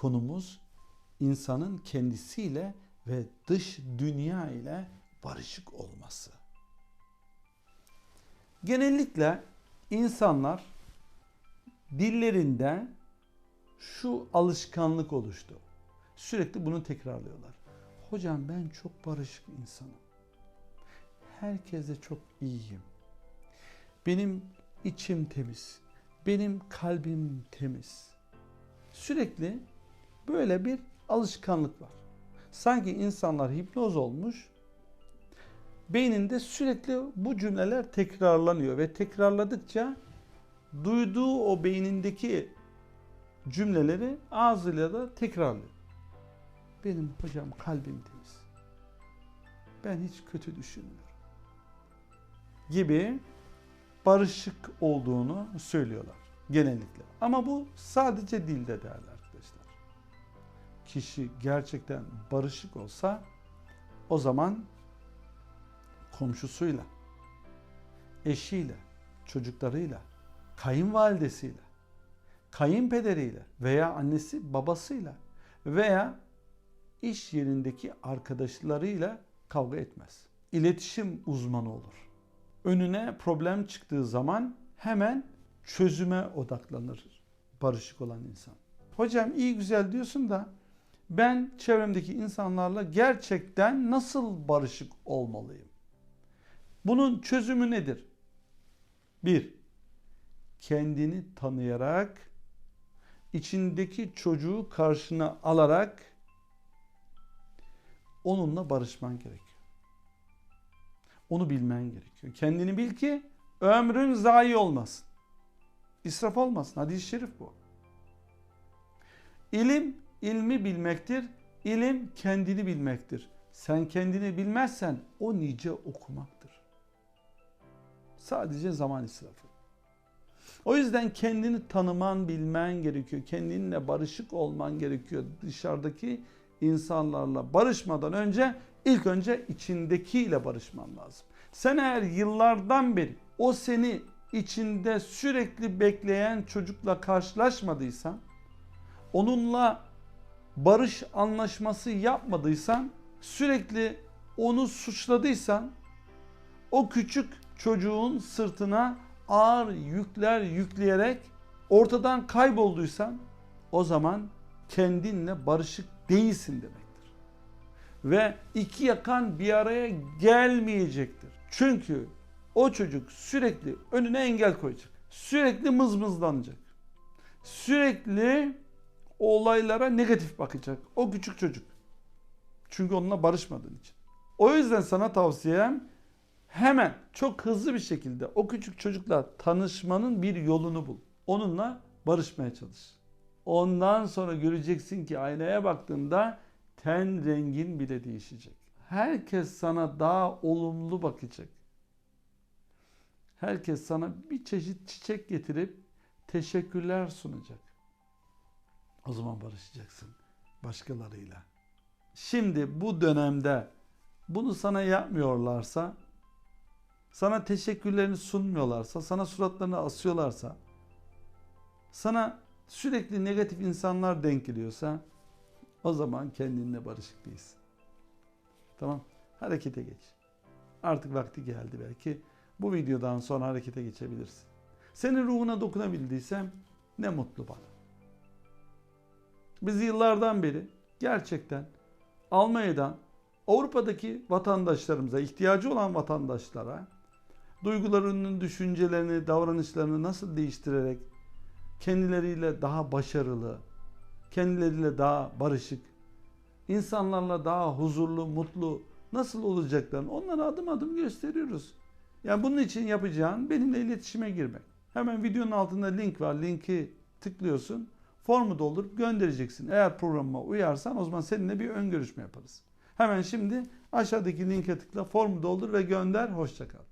konumuz insanın kendisiyle ve dış dünya ile barışık olması. Genellikle insanlar dillerinde şu alışkanlık oluştu. Sürekli bunu tekrarlıyorlar. Hocam ben çok barışık insanım. Herkese çok iyiyim. Benim içim temiz. Benim kalbim temiz. Sürekli böyle bir alışkanlık var. Sanki insanlar hipnoz olmuş. Beyninde sürekli bu cümleler tekrarlanıyor ve tekrarladıkça duyduğu o beynindeki cümleleri ağzıyla da tekrarlıyor. Benim hocam kalbim temiz. Ben hiç kötü düşünmüyorum. Gibi barışık olduğunu söylüyorlar genellikle. Ama bu sadece dilde arkadaşlar. Kişi gerçekten barışık olsa o zaman komşusuyla, eşiyle, çocuklarıyla, kayınvalidesiyle, kayınpederiyle veya annesi babasıyla veya iş yerindeki arkadaşlarıyla kavga etmez. İletişim uzmanı olur. Önüne problem çıktığı zaman hemen çözüme odaklanır barışık olan insan. Hocam iyi güzel diyorsun da ben çevremdeki insanlarla gerçekten nasıl barışık olmalıyım? Bunun çözümü nedir? Bir, kendini tanıyarak, içindeki çocuğu karşına alarak onunla barışman gerekiyor. Onu bilmen gerekiyor. Kendini bil ki ömrün zayi olmasın. İsraf olmasın. Hadis-i şerif bu. İlim, ilmi bilmektir. İlim kendini bilmektir. Sen kendini bilmezsen o nice okumaktır. Sadece zaman israfı. O yüzden kendini tanıman, bilmen gerekiyor. Kendinle barışık olman gerekiyor. Dışarıdaki insanlarla barışmadan önce ilk önce içindekiyle barışman lazım. Sen eğer yıllardan beri o seni içinde sürekli bekleyen çocukla karşılaşmadıysan, onunla barış anlaşması yapmadıysan, sürekli onu suçladıysan, o küçük çocuğun sırtına ağır yükler yükleyerek ortadan kaybolduysan, o zaman kendinle barışık değilsin demektir. Ve iki yakan bir araya gelmeyecektir. Çünkü o çocuk sürekli önüne engel koyacak. Sürekli mızmızlanacak. Sürekli olaylara negatif bakacak. O küçük çocuk. Çünkü onunla barışmadığın için. O yüzden sana tavsiyem hemen çok hızlı bir şekilde o küçük çocukla tanışmanın bir yolunu bul. Onunla barışmaya çalış. Ondan sonra göreceksin ki aynaya baktığında ten rengin bile değişecek. Herkes sana daha olumlu bakacak. Herkes sana bir çeşit çiçek getirip teşekkürler sunacak. O zaman barışacaksın başkalarıyla. Şimdi bu dönemde bunu sana yapmıyorlarsa, sana teşekkürlerini sunmuyorlarsa, sana suratlarını asıyorlarsa, sana sürekli negatif insanlar denk geliyorsa o zaman kendinle barışık değilsin. Tamam. Harekete geç. Artık vakti geldi belki. Bu videodan sonra harekete geçebilirsin. Senin ruhuna dokunabildiysem ne mutlu bana. Biz yıllardan beri gerçekten Almanya'dan Avrupa'daki vatandaşlarımıza, ihtiyacı olan vatandaşlara duygularının, düşüncelerini, davranışlarını nasıl değiştirerek kendileriyle daha başarılı, kendileriyle daha barışık, insanlarla daha huzurlu, mutlu nasıl olacaklarını onlara adım adım gösteriyoruz. Yani bunun için yapacağın benimle iletişime girmek. Hemen videonun altında link var. Linki tıklıyorsun. Formu doldurup göndereceksin. Eğer programıma uyarsan o zaman seninle bir ön görüşme yaparız. Hemen şimdi aşağıdaki linke tıkla, formu doldur ve gönder. Hoşçakal.